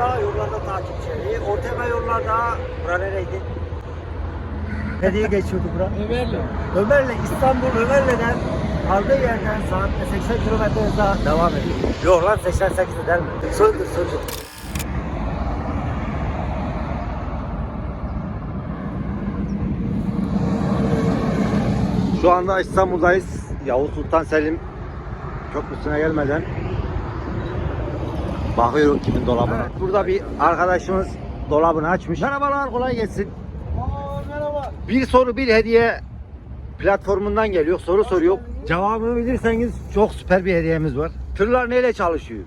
Orta yollarda takipçi. Orta yollarda bura nereydi? Ne diye geçiyordu bura? Ömerli. Ömer'le İstanbul Ömer'le'den aldığı yerden saatte 80 kilometre hızla devam ediyor. Yok lan 88'de değil mi? Söndür söndür. Şu anda İstanbul'dayız. Yavuz Sultan Selim köprüsüne gelmeden bakıyorum kimin dolabına. Burada bir arkadaşımız dolabını açmış. Merhabalar kolay gelsin. Aa merhaba. Bir soru bir hediye platformundan geliyor. Soru soruyor. Cevabını bilirseniz çok süper bir hediyemiz var. Tırlar neyle çalışıyor?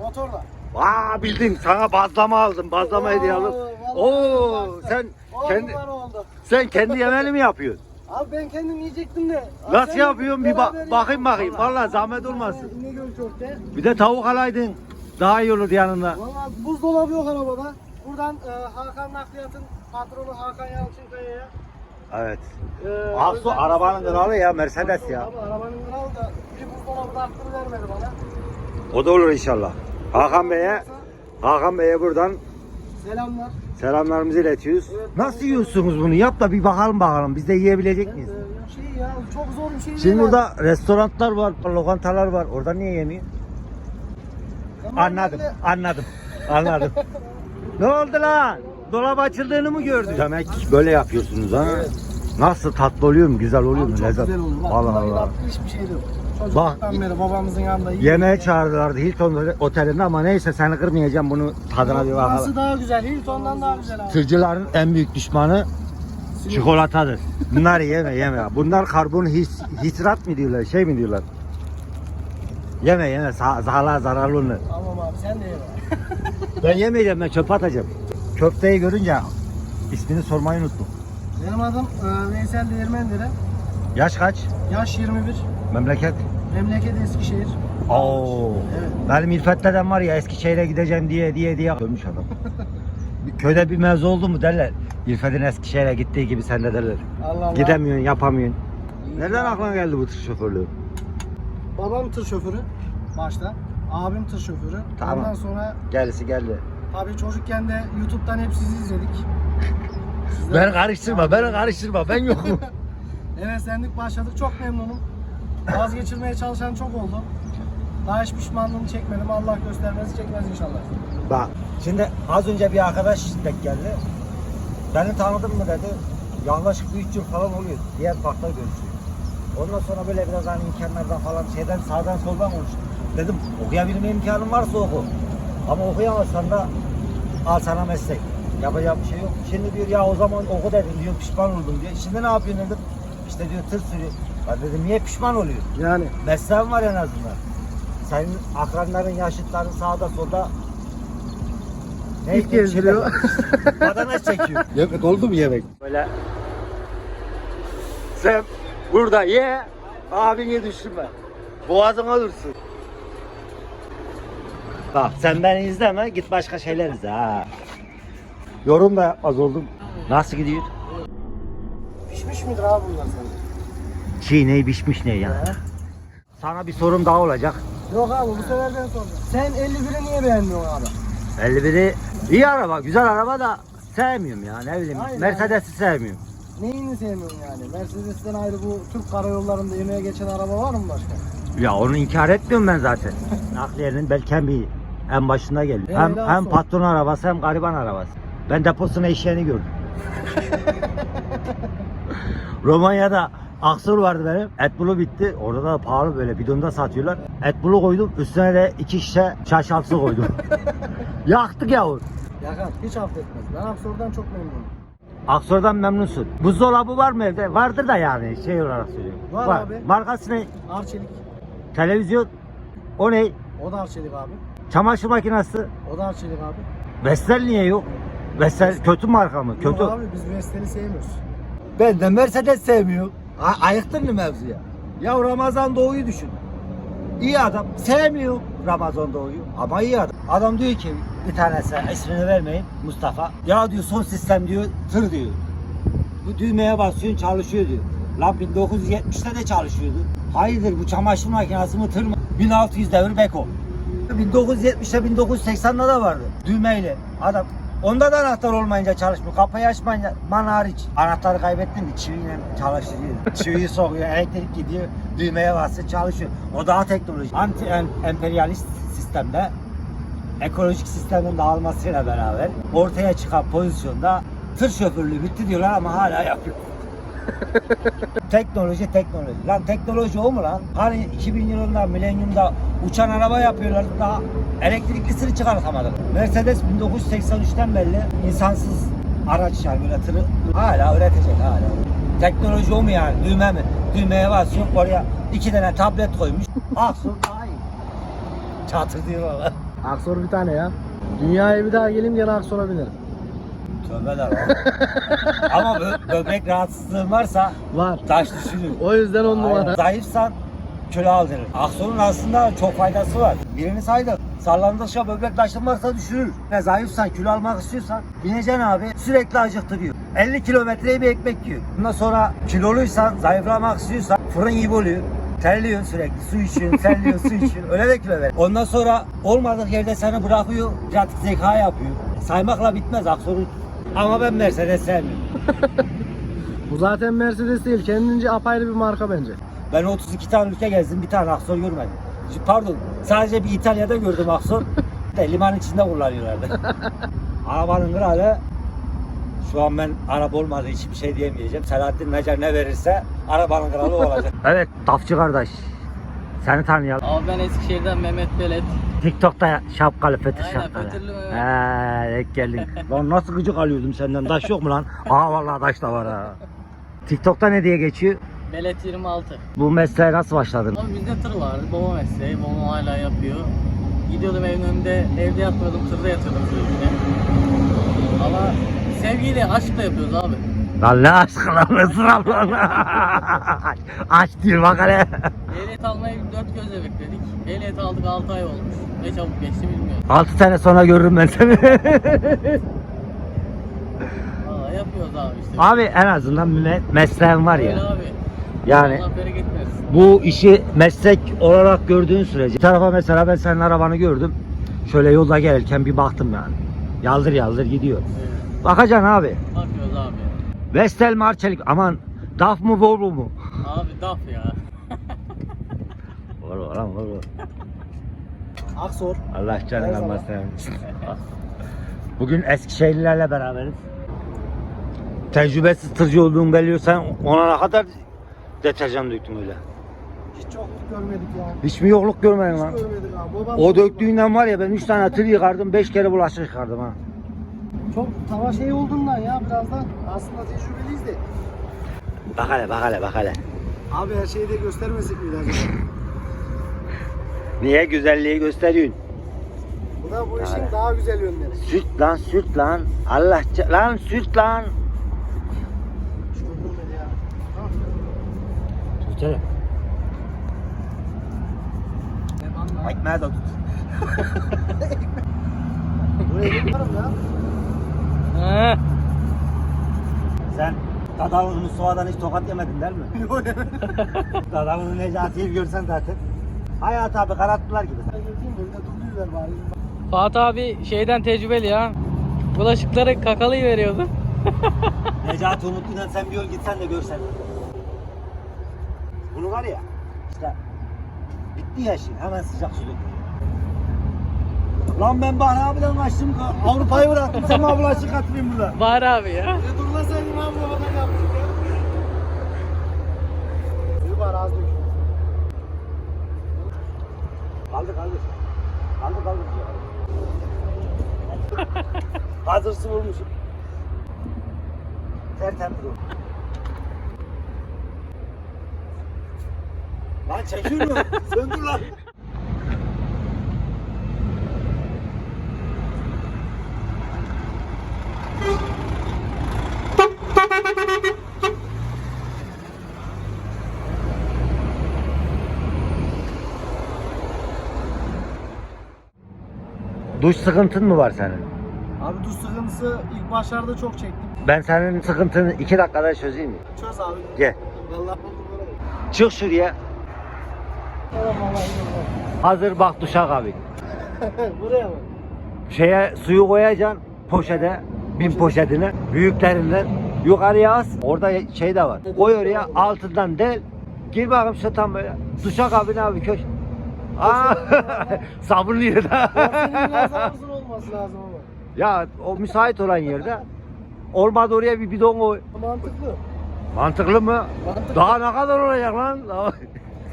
Motorla. Aa bildim sana bazlama aldım. Bazlama hediye aldım. Oo sen kendi Kendi... oldu. sen kendi yemeğini mi yapıyorsun? Abi ben kendim yiyecektim de. Abi Nasıl yapıyorsun? Bir ba- bakayım bakayım. Vallahi zahmet olmasın. Bir de tavuk alaydın. Daha iyi olurdu yanında. Valla buzdolabı yok arabada. Buradan e, Hakan Nakliyat'ın patronu Hakan Yalçınkaya'ya. Evet. E, Aksu özel- arabanın kralı ya Mercedes ya. Abi arabanın kralı da bir buzdolabı da hakkını vermedi bana. O da olur inşallah. Hakan Bey'e Hakan Bey'e buradan Selamlar. selamlarımızı iletiyoruz. Nasıl yiyorsunuz bunu? Yap da bir bakalım bakalım. Biz de yiyebilecek miyiz? E, şey ya çok zor bir şey değil. Şimdi abi. burada restoranlar var, lokantalar var. Orada niye yemiyor? Anladım, anladım, anladım. ne oldu lan? Dolap açıldığını mı gördün? Demek böyle yapıyorsunuz ha? Nasıl tatlı oluyor mu? Güzel oluyor mu? çok Lezzet. güzel olur. Bak, Allah Allah. Hiçbir şey yok. Bak, Çocukluktan beri babamızın yanında yiyor. Yemeğe çağırdılardı Hilton otelinde ama neyse seni kırmayacağım bunu tadına bir Burası bakalım. daha güzel. Hilton'dan daha güzel abi. Tırcıların en büyük düşmanı çikolatadır. Bunları yeme yeme. Bunlar karbon his, hidrat mı diyorlar, şey mi diyorlar? Yeme yeme, sa zararlı onlar. Tamam abi sen de ye. be. Ben yemeyeceğim, ben çöpe atacağım. Köfteyi görünce ismini sormayı unuttum. Benim adım e, Veysel Değirmendere. Yaş kaç? Yaş 21. Memleket? Memleket Eskişehir. Oo. Evet. Benim İlfet dedem var ya Eskişehir'e gideceğim diye diye diye ölmüş adam. Köyde bir mevzu oldu mu derler. İlfet'in Eskişehir'e gittiği gibi sen de derler. Allah Allah. Gidemiyorsun, yapamıyorsun. Nereden aklına geldi bu tır şoförlüğü? Babam tır şoförü başta. Abim tır şoförü. Tamam. Ondan sonra Gelsi geldi. tabii çocukken de YouTube'dan hep sizi izledik. Beni karıştırma, beni karıştırma. Ben yokum. Heveslendik başladık. Çok memnunum. Vazgeçirmeye çalışan çok oldu. Daha hiç pişmanlığını çekmedim. Allah göstermesi çekmez inşallah. Bak şimdi az önce bir arkadaş denk geldi. Beni tanıdın mı dedi. Yaklaşık bir üç yıl falan oluyor. Diğer parkta görüşüyor. Ondan sonra böyle biraz hani imkanlardan falan şeyden sağdan soldan konuştuk. Dedim okuyabilme imkanın varsa oku. Ama okuyamazsan da al sana meslek. Yapacak bir şey yok. Şimdi diyor ya o zaman oku dedim diyor pişman oldum diyor. Şimdi ne yapıyorsun dedim. İşte diyor tır sürüyor. Ben dedim niye pişman oluyor? Yani Mesleğin var en azından. Senin akranların, yaşıtların sağda solda ne İlk gezdiriyor. Badana çekiyor. Yemek oldu mu yemek? Böyle sen burada ye, abini düşünme. Boğazına dursun. Bak sen beni izleme, git başka şeyler izle ha. Yorum da yapmaz oldum. Nasıl gidiyor? pişmiş midir abi bunlar sence? Çiğ ney pişmiş ne ya. Sana bir sorum daha olacak. Yok abi bu sefer ben soracağım. Sen 51'i niye beğenmiyorsun abi? 51'i iyi araba, güzel araba da sevmiyorum ya ne bileyim. Mercedes'i sevmiyorum. Neyini sevmiyorsun yani? Mercedes'ten ayrı bu Türk karayollarında yemeğe geçen araba var mı başka? Ya onu inkar etmiyorum ben zaten. Nakliyenin belki hem bir en başında geliyor. Hem, hem olsun. patron arabası hem gariban arabası. Ben deposuna işlerini gördüm. Romanya'da Aksur vardı benim. Etbulu bitti. Orada da pahalı böyle bidonda satıyorlar. Etbulu koydum. Üstüne de iki şişe şaşaltı koydum. Yaktık yavur. Yakan hiç affetmez. Ben Aksor'dan çok memnunum. Aksor'dan memnunsun. Buzdolabı var mı evde? Vardır da yani şey olarak söylüyorum. Var abi. Markası ne? Arçelik. Televizyon. O ne? O da Arçelik abi. Çamaşır makinesi. O da Arçelik abi. Vestel niye yok? Vestel kötü marka mı? Kötü. Yok abi biz Vestel'i sevmiyoruz. Ben de Mercedes sevmiyorum. A- ayıktın mı mevzuya? Ya Ramazan Doğu'yu düşün. İyi adam. Sevmiyor Ramazan Doğu'yu. Ama iyi adam. Adam diyor ki bir tanesi ismini vermeyin Mustafa. Ya diyor son sistem diyor tır diyor. Bu düğmeye basıyorsun çalışıyor diyor. Lan 1970'te de çalışıyordu. Hayırdır bu çamaşır makinesi mi tır mı? 1600 devir beko. 1970'te 1980'de de vardı düğmeyle. Adam Onda da anahtar olmayınca çalışmıyor. Kapıyı açmayınca man hariç. Anahtarı kaybettin mi çiviyle çalıştırıyor. Çiviyi sokuyor, elektrik gidiyor, düğmeye basıyor, çalışıyor. O daha teknoloji. Anti em- emperyalist sistemde ekolojik sistemin dağılmasıyla beraber ortaya çıkan pozisyonda tır şoförlüğü bitti diyorlar ama hala yapıyor. teknoloji teknoloji. Lan teknoloji o mu lan? Hani 2000 yılında milenyumda uçan araba yapıyorlardı daha elektriklisini çıkartamadık. Mercedes 1983'ten belli insansız araç yani böyle tırı hala üretecek hala. Teknoloji o mu yani? Düğme mi? Düğmeye basıyor oraya iki tane tablet koymuş. Sonra daha iyi. Çatır diyor valla. Aksor bir tane ya. Dünyaya bir daha geleyim gene Aksor'a binerim. Tövbe de lan. Ama bö- böbrek rahatsızlığın varsa Var. taş düşürür. O yüzden on numara. Zayıfsan kilo aldırır. Aksonun aslında çok faydası var. Birini saydık. Sallandıkça böbrek taşın varsa düşürür. Ve zayıfsan kilo almak istiyorsan bineceksin abi sürekli acıktırıyor. 50 kilometreyi bir ekmek yiyor. Bundan sonra kiloluysan zayıflamak istiyorsan fırın gibi oluyor. Terliyorsun sürekli, su içiyorsun, terliyorsun, su içiyorsun. Öyle de kilo ver. Ondan sonra olmadık yerde seni bırakıyor, pratik zeka yapıyor. Saymakla bitmez Aksor'un. Ama ben Mercedes sevmiyorum. Bu zaten Mercedes değil. Kendince apayrı bir marka bence. Ben 32 tane ülke gezdim, bir tane Aksor görmedim. Pardon, sadece bir İtalya'da gördüm Aksor. de liman içinde kullanıyorlardı. Arabanın kralı, şu an ben araba olmadığı için bir şey diyemeyeceğim. Selahattin Necer ne verirse arabanın kralı olacak. evet, Tafçı kardeş. Seni tanıyalım. Abi ben Eskişehir'den Mehmet Belet. TikTok'ta şapkalı fetиш Aynen, şapkalı. fötürlü Mehmet. He, denk geldin. lan nasıl gıcık alıyordum senden? Taş yok mu lan? Aa vallahi taş da var ha. TikTok'ta ne diye geçiyor? Belet 26. Bu mesleğe nasıl başladın? Abi bizde tır vardı. Baba mesleği. Babam hala yapıyor. Gidiyordum evin önünde. Evde yatmıyordum. Tırda yatıyordum sürekli. Ama sevgiyle, aşkla yapıyoruz abi. Lan ne aşkı lan ısrar lan. Aç değil bak hele. Ehliyet almayı dört gözle bekledik. Ehliyet aldık 6 ay olmuş. Ne çabuk geçti bilmiyorum. 6 sene sonra görürüm ben seni. Valla yapıyoruz abi işte. Abi en azından me- mesleğin var Öyle ya. abi. Yani Allah bereket versin. bu işi meslek olarak gördüğün sürece. Bir tarafa mesela ben senin arabanı gördüm. Şöyle yolda gelirken bir baktım yani. Yaldır yaldır gidiyor. Evet. Bakacaksın abi. Bakıyoruz abi. Vestel mi Arçelik? Aman DAF mı Volvo mu? Abi daf ya. Volvo lan Volvo. Aksor. Allah zaman. almasın. Bugün Eskişehirlilerle beraberiz. Tecrübesiz tırcı olduğunu belliyorsan ona ne kadar deterjan döktün öyle. Hiç yokluk görmedik ya. Hiç mi yokluk görmedin lan? Hiç görmedik abi. Babam O döktüğünden var ya ben 3 tane tır yıkardım 5 kere bulaşık yıkardım ha. Çok tava şey olduğundan ya birazdan. Aslında tecrübeliyiz de. Bak hele bak hele bak hele. Abi her şeyi de göstermesek miydi acaba? Niye güzelliği gösteriyorsun? Bu da bu işin daha güzel yönleri. Süt lan süt lan. Allah lan süt lan. Şu görmedi ya. Ha? Ekmeğe de tut. Buraya ya. Sen Dadalı'nın Mustafa'dan hiç tokat yemedin değil mi? Dadalı'nın Necati'yi görsen zaten. Hayat abi kararttılar gibi. Fatih abi şeyden tecrübeli ya. Bulaşıkları kakalıyı veriyordu. Necati Umutlu'dan sen bir yol gitsen de görsen. Bunu var ya işte bitti ya şimdi hemen sıcak su döküyor. Lan ben Bahri abiden kaçtım Avrupa'yı bıraktım sen bana bulaşık atayım burada. Var abi ya. Ya durmasaydın abi babadan yaptık ya. Suyu var az dök. Kaldır kaldır. Kaldır kaldır. Hazır su vurmuşum. Tertemiz oldu. Lan çekiyor? Söndür lan. Duş sıkıntın mı var senin? Abi duş sıkıntısı ilk başlarda çok çektim. Ben senin sıkıntını iki dakikada çözeyim mi? Çöz abi. Gel. Vallahi buldum burayı. Çık şuraya. Hazır bak duşak abi. Buraya mı? Şeye suyu koyacaksın poşete, bin poşetine, büyüklerinden yukarıya as. Orada şey de var. Koy oraya altından del. Gir bakalım şu tam böyle. Duşa kabine abi köş. Aa, sabunlu yerde. Senin biraz daha uzun olması lazım ama. ya o müsait olan yerde. Olmadı oraya bir bidon koy. Mantıklı. Mantıklı mı? Mantıklı. Daha ne kadar olacak lan?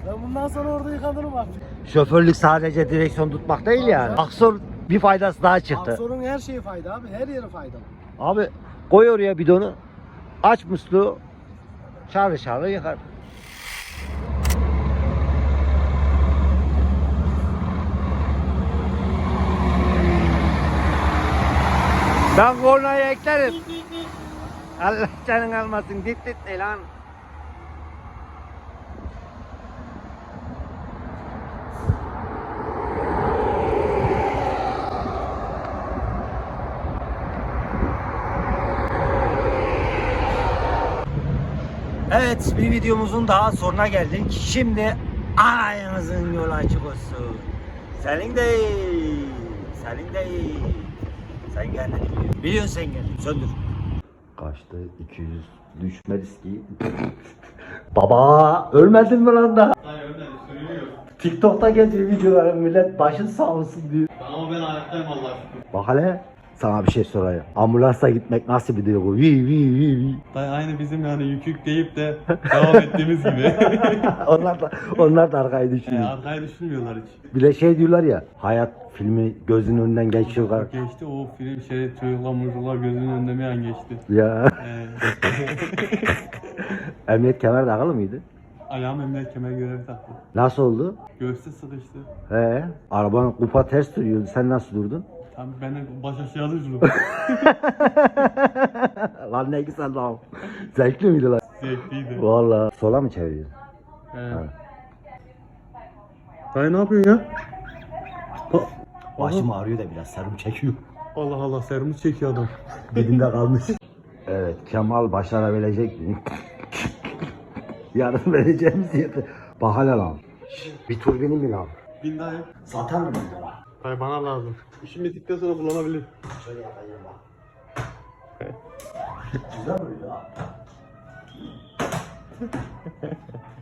Ben bundan sonra orada yıkanırım artık. Şoförlük sadece direksiyon tutmak değil yani. Aksor bir faydası daha çıktı. Aksor'un her şeyi fayda abi. Her yeri faydalı. Abi koy oraya bidonu. Aç musluğu. Çağrı çağrı yıkar. Ben kornayı eklerim. Allah canın almasın. Dit dit ne Evet bir videomuzun daha sonuna geldik. Şimdi ayağınızın yolu açık olsun. Senin değil. Senin değil. Sen kendini biliyorsun. Sen kendini. Söndür. Kaçtı 200 düşme riski. Baba ölmedin mi lan da? Hayır öyle sürünüyor. TikTok'ta geziyor videoları millet başın sağ olsun diyor. Ama ben ayaktayım Allah şükür. Bak hele sana bir şey sorayım. Ambulansa gitmek nasıl bir duygu? Vi vi vi vi. Dayı aynı bizim yani yükük deyip de devam ettiğimiz gibi. onlar da onlar da arkayı e, düşünüyor. arkayı düşünmüyorlar hiç. Bir de şey diyorlar ya hayat filmi gözünün önünden geçiyor. Geçti o film şey çocuklar muzuklar gözünün önünde bir an geçti. Ya Ee, emniyet kemer takılı mıydı? ayağım emniyet kemer görevi taktı. Nasıl oldu? Göğüste sıkıştı. He, arabanın kupa ters duruyordu. Sen nasıl durdun? Tam beni baş aşağı düşürdü. lan ne güzel lan. Zevkli miydi lan? Zevkliydi. Valla. Sola mı çeviriyorsun? Ee. Dayı ne yapıyorsun ya? Başım ağrıyor da biraz serum çekiyor. Allah Allah serumuz çekiyor adam. Dibinde kalmış. Evet Kemal başarabilecek mi? Yarın vereceğimiz yerde. Bak hele lan. Bir turbinin mi lan? Bin dayı. Satan mı? Dayı bana lazım. İşim bittikten sonra kullanabilir. Şöyle yapayım bak. Güzel böyle ha.